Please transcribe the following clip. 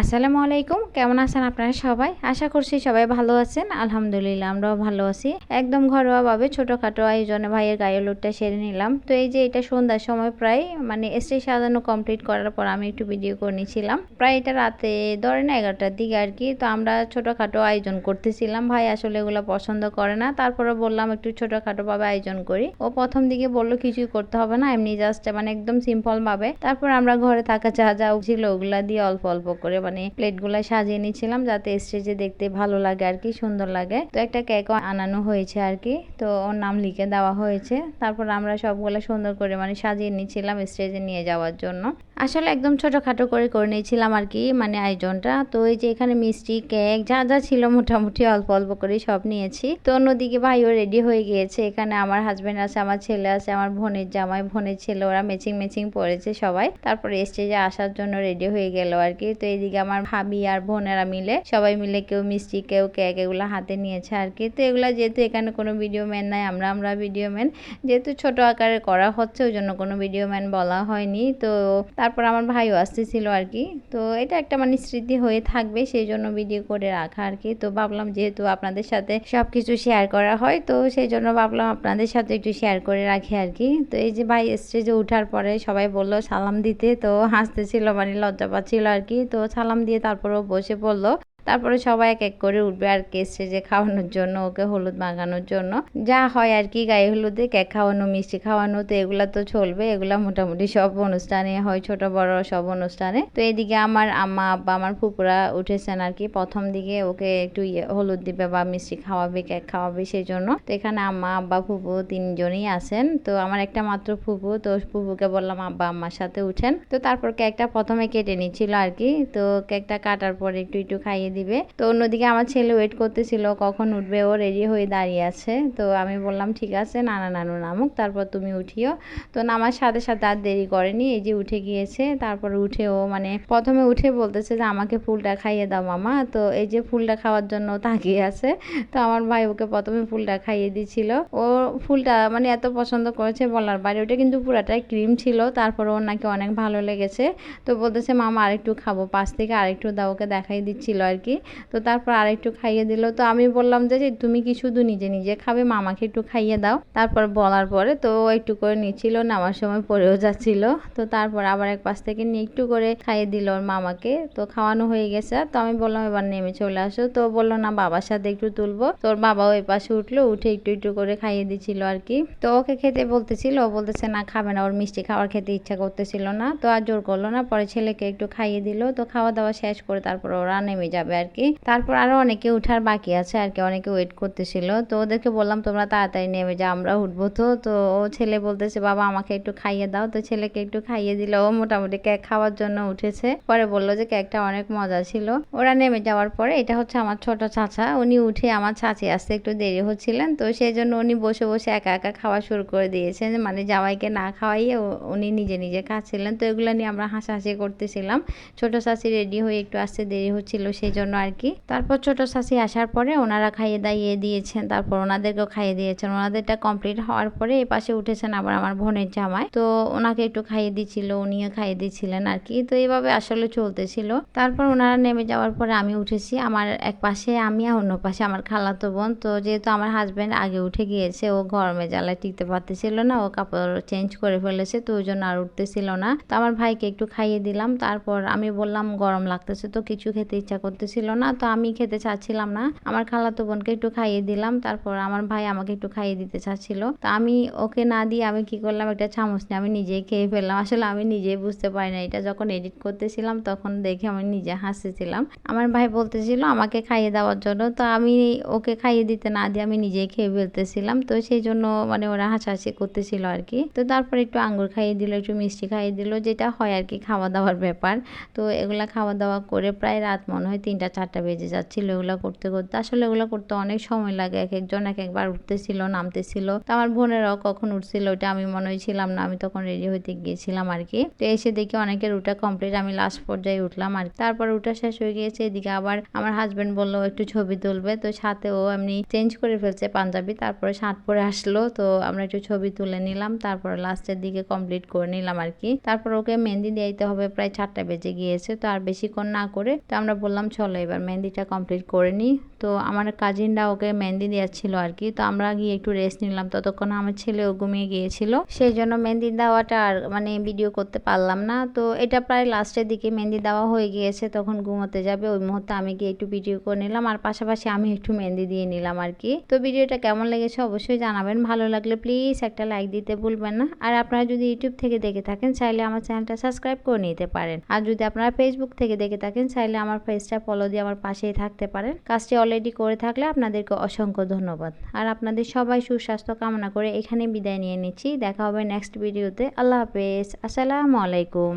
আসসালামু আলাইকুম। কেমন আছেন আপনারা সবাই? আশা করছি সবাই ভালো আছেন। আলহামদুলিল্লাহ, আমরাও ভালো আছি। একদম ঘরোয়াভাবে ছোটোখাটো আয়োজনে ভাইয়ের গায়ে লোটটা সেরে নিলাম। তো এই যে এটা সন্ধ্যার সময় প্রায় মানে স্টেজ সাজানো কমপ্লিট করার পর আমি একটু ভিডিও করে নিয়েছিলাম। প্রায় এটা রাতে ধরেন এগারোটার দিকে আর কি, তো আমরা ছোটোখাটো আয়োজন করতেছিলাম। ভাই আসলে এগুলো পছন্দ করে না, তারপরে বললাম একটু ছোটোখাটোভাবে আয়োজন করি। ও প্রথম দিকে বলল, কিছুই করতে হবে না, এমনি জাস্ট মানে একদম সিম্পল ভাবে। তারপর আমরা ঘরে থাকা যা যা ছিল ওগুলা দিয়ে অল্প অল্প করে মানে প্লেটগুলো সাজিয়ে নিয়েছিলাম যাতে স্টেজে দেখতে ভালো লাগে আর কি, সুন্দর লাগে। তো একটা কেক আনানো হয়েছে আর কি। তো ওর নাম লিখে দেওয়া হয়েছে। তারপর আমরা সবগুলো সুন্দর করে মানে সাজিয়ে নিয়েছিলাম স্টেজে নিয়ে যাওয়ার জন্য। আসলে একদম ছোটোখাটো করে করে নিয়েছিলাম আর কি মানে আয়োজনটা। তো এই যে এখানে মিষ্টি, কেক, যা যা ছিল মোটামুটি অল্প অল্প করে সব নিয়েছি। তো অন্যদিকে ভাইও রেডি হয়ে গিয়েছে। এখানে আমার হাজব্যান্ড আছে, আমার ছেলে আছে, আমার বোনের জামাই, বোনের ছেলে, ওরা ম্যাচিং ম্যাচিং পরেছে সবাই। তারপরে স্টেজে আসার জন্য রেডি হয়ে গেল আর কি। তো এইদিকে আমার ভাবি আর বোনেরা মিলে সবাই মিলে কেউ মিষ্টি, কেউ কেক এগুলো হাতে নিয়েছে আর কি। তো এগুলো যেহেতু এখানে কোনো ভিডিও ম্যান নাই, আমরা আমরা ভিডিও ম্যান যেহেতু ছোট আকারে করা হচ্ছে, ওই জন্য কোনো ভিডিও ম্যান বলা হয়নি। তো তারপর আমার ভাইও আসতেছিল আর কি তো এটা একটা মানে স্মৃতি হয়ে থাকবে সেই জন্য ভিডিও করে রাখা আর কি তো ভাবলাম যেহেতু আপনাদের সাথে সব কিছু শেয়ার করা হয়, তো সেই জন্য ভাবলাম আপনাদের সাথে একটু শেয়ার করে রাখি আর কি তো এই যে ভাই স্টেজে উঠার পরে সবাই বলল, সালাম দিতে। তো হাসতেছিল মানে লজ্জা পাচ্ছিল আর কি তো সালাম দিয়ে তারপরও বসে পড়ল। তারপরে সবাই এক এক করে উঠবে আর কেক স্টেজে খাওয়ানোর জন্য, ওকে হলুদ মাখানোর জন্য। যা হয় আর কি, গায়ে হলুদে কেক খাওয়ানো, মিষ্টি খাওয়ানো, তো এগুলা তো চলবে। এগুলা মোটামুটি সব অনুষ্ঠানে হয়, ছোট বড় সব অনুষ্ঠানে। তো এদিকে আমার আম্মা, আব্বা, আমার ফুপুরা উঠেছেন আর কি। প্রথম দিকে ওকে একটু ইয়ে হলুদ দিবে বা মিষ্টি খাওয়াবে, কেক খাওয়াবে সেই জন্য তো এখানে আম্মা, আব্বা ফুপু তিনজনই আছেন। তো আমার একটা মাত্র ফুপু তো ফুপুকে বললাম, আব্বা, আম্মার সাথে উঠেন। তো তারপর কেকটা প্রথমে কেটে নিচ্ছিল আর কি। তো কেকটা কাটার পর একটু একটু খাইয়ে দিবে। তো অন্যদিকে আমার ছেলে ওয়েট করতেছিল, কখন উঠবে ও রেডি হয়ে দাঁড়িয়ে আছে। তো আমি বললাম, ঠিক আছে, নানা নানু নামুক, তারপর তুমি উঠিও। তো নামার সাথে সাথে আর দেরি করেনি, এই যে উঠে গিয়েছে। তারপর উঠে ও মানে প্রথমে উঠে বলতেছে যে, আমাকে ফুলটা খাইয়ে দাও মামা। তো এই যে ফুলটা খাওয়ার জন্য তাকিয়ে আছে। তো আমার ভাই ওকে প্রথমে ফুলটা খাইয়ে দিছিল। ও ফুলটা মানে এত পছন্দ করেছে বলার বাইরে, ওটা কিন্তু পুরাটাই ক্রিম ছিল। তারপর ওর নাকি অনেক ভালো লেগেছে। তো বলতেছে, মামা আরেকটু খাব। পাশ থেকে আরেকটু দাও ওকে দেখাই দিচ্ছিল আর কি তো তারপর আরেকটু খাইয়ে দিল। তো আমি বললাম যে তুমি কি শুধু নিজে নিজে খাবে? মামাকে একটু খাইয়ে দাও। তারপর বলার পরে তো একটু করে নিচ্ছিল, নামার সময় পড়েও যাচ্ছিল। তো তারপর আবার এক পাশ থেকে নিয়ে একটু করে খাইয়ে দিল ওর মামাকে। তো খাওয়ানো হয়ে গেছে। তো আমি বললাম, এবার নেমে চলে আসো। তো বলল, না, বাবার সাথে একটু তুলবো। তোর বাবাও ওই পাশে উঠল, উঠে একটু একটু করে খাইয়ে দিচ্ছিল আর কি। তো ওকে খেতে বলতেছিল, ও বলতেছে, না, খাবে না। ওর মিষ্টি খাওয়ার খেতে ইচ্ছা করতেছিল না। তো আর জোর করল না। পরে ছেলেকে একটু খাইয়ে দিল। তো খাওয়া দাওয়া শেষ করে তারপর ওরা নেমে যাবে। আর কি। তারপর আরও অনেকে উঠার বাকি আছে আর কি, অনেকে ওয়েট করতেছিল। তো ওদেরকে বললাম, তোমরা তাড়াতাড়ি নেমে যাও, আমরা উঠবো তো। তো ও ছেলে বলতেছে, বাবা, আমাকে একটু খাইয়ে দাও। তো ছেলেকে একটু খাইয়ে দিল। ও মোটামুটি কেক খাওয়ার জন্য উঠেছে। পরে বলল যে কেকটা অনেক মজা ছিল। ওরা নেমে যাওয়ার পরে, এটা হচ্ছে আমার ছোট চাচা। উনি উঠে আমার চাচি আসতে একটু দেরি হচ্ছিলেন। তো সেই জন্য উনি বসে বসে একা একা খাওয়া শুরু করে দিয়েছেন। মানে জামাইকে না খাওয়াইয়ে উনি নিজে নিজে খাচ্ছিলেন। তো এগুলো নিয়ে আমরা হাসাহাসি করতেছিলাম। ছোট চাচি রেডি হয়ে একটু আসতে দেরি হচ্ছিল সেই জন্য আর কি। তারপর ছোট চাচি আসার পরে ওনারা খাইয়ে দাইয়ে দিয়েছেন, তারপর ওনাদেরকেও খাইয়ে দিয়েছেন। ওনাদেরটা কমপ্লিট হওয়ার পরে এই পাশে উঠেছেন আবার আমার বোনের জামাই। তো ওনাকে একটু খাইয়ে দিচ্ছিল উনিও খাইয়ে দিচ্ছিলেন আর কি। তো এইভাবে আসলে চলতেছিল। তারপর ওনারা নেমে যাওয়ার পরে আমি উঠেছি। আমার এক পাশে আমি আর অন্য পাশে আমার খালাতো বোন। তো যেহেতু আমার হাজবেন্ড আগে উঠে গিয়েছে, ও গরমে জ্বালায় টিকতে পারতেছিল না, ও কাপড় চেঞ্জ করে ফেলেছে, তো ওই জন্য আর উঠতেছিল না। তো আমার ভাইকে একটু খাইয়ে দিলাম। তারপর আমি বললাম, গরম লাগতেছে তো, কিছু খেতে ইচ্ছা করতেছিল না, তো আমি খেতে চাচ্ছিলাম না। আমার খালাতো বোনকে একটু খাইয়ে দিলাম, তারপর আমার ভাই আমাকে একটু খাইয়ে দিতে চাচ্ছিল। তো আমি ওকে না দিয়ে আমি কি করলাম, একটা চামচ নিয়ে আমি নিজেই খেয়ে ফেললাম। আসলে আমি নিজেই বুঝতে পারি না এটা যখন এডিট করতেছিলাম তখন দেখে আমি নিজে হাসতেছিলাম। আমার ভাই বলতেছিল আমাকে খাইয়ে দেওয়ার জন্য, তো আমি ওকে খাইয়ে দিতে না দিয়ে আমি নিজেই খেয়ে ফেলতেছিলাম। তো সেই জন্য মানে ওরা হাসাহাসি করতেছিল আর কি। তো তারপর একটু আঙ্গুর খাইয়ে দিল, একটু মিষ্টি খাইয়ে দিল, যেটা হয় আর কি খাওয়া দাওয়ার ব্যাপার। তো এগুলা খাওয়া দাওয়া করে প্রায় রাত মনে হয় তিন তিনটা, চারটা বেজে যাচ্ছিল এগুলো করতে করতে। আসলে এগুলো করতে অনেক সময় লাগে। এক একজন এক একবার উঠতেছিল, নামতেছিল। তো আমার বোনেরাও কখন উঠছিল ওটা আমি মনে হয় ছিলাম না। আমি তখন রেডি হইতে গিয়েছিলাম আর কি। তো এসে দেখি অনেকের উঠা কমপ্লিট আমি লাস্ট পর্যায়ে উঠলাম আর তারপর উঠা শেষ হয়ে গিয়েছে। এদিকে আবার আমার হাজবেন্ড বলল, একটু ছবি তুলবে। তো সাথে ও এমনি চেঞ্জ করে ফেলছে পাঞ্জাবি। তারপরে শার্ট পরে আসলো। তো আমরা একটু ছবি তুলে নিলাম। তারপরে লাস্টের দিকে কমপ্লিট করে নিলাম আর কি। তারপর ওকে মেহেন্দি দিতে হবে। প্রায় চারটা বেজে গিয়েছে। তো আর বেশিক্ষণ না করে তো আমরা বললাম চলো এবার মেহেন্দিটা কমপ্লিট করে নিই। তো আমার কাজিনরা ওকে মেহেন্দি দেওয়াচ্ছিল আর কি তো আমরা গিয়ে একটু রেস্ট নিলাম। ততক্ষণ আমার ছেলেও ঘুমিয়ে গিয়েছিল। সেই জন্য মেহেন্দি দেওয়াটা আর মানে ভিডিও করতে পারলাম না। তো এটা প্রায় লাস্টের দিকে মেহেন্দি দেওয়া হয়ে গিয়েছে। তখন ঘুমোতে যাবে। ওই মুহূর্তে আমি গিয়ে একটু ভিডিও করে নিলাম। আর পাশাপাশি আমি একটু মেহেন্দি দিয়ে নিলাম আর কি তো ভিডিওটা কেমন লেগেছে অবশ্যই জানাবেন। ভালো লাগলে প্লিজ একটা লাইক দিতে ভুলবেন না। আর আপনারা যদি ইউটিউব থেকে দেখে থাকেন, চাইলে আমার চ্যানেলটা সাবস্ক্রাইব করে নিতে পারেন। আর যদি আপনারা ফেসবুক থেকে দেখে থাকেন, চাইলে আমার পেজটা ফলো দিয়ে আমার পাশেই থাকতে পারেন। কাজটি অলরেডি করে থাকলে আপনাদেরকে অসংখ্য ধন্যবাদ। আর আপনাদের সবাই সুস্বাস্থ্য কামনা করে এখানে বিদায় নিয়ে নিচ্ছি। দেখা হবে নেক্সট ভিডিওতে আল্লাহ হাফেজ। আসসালামু আলাইকুম।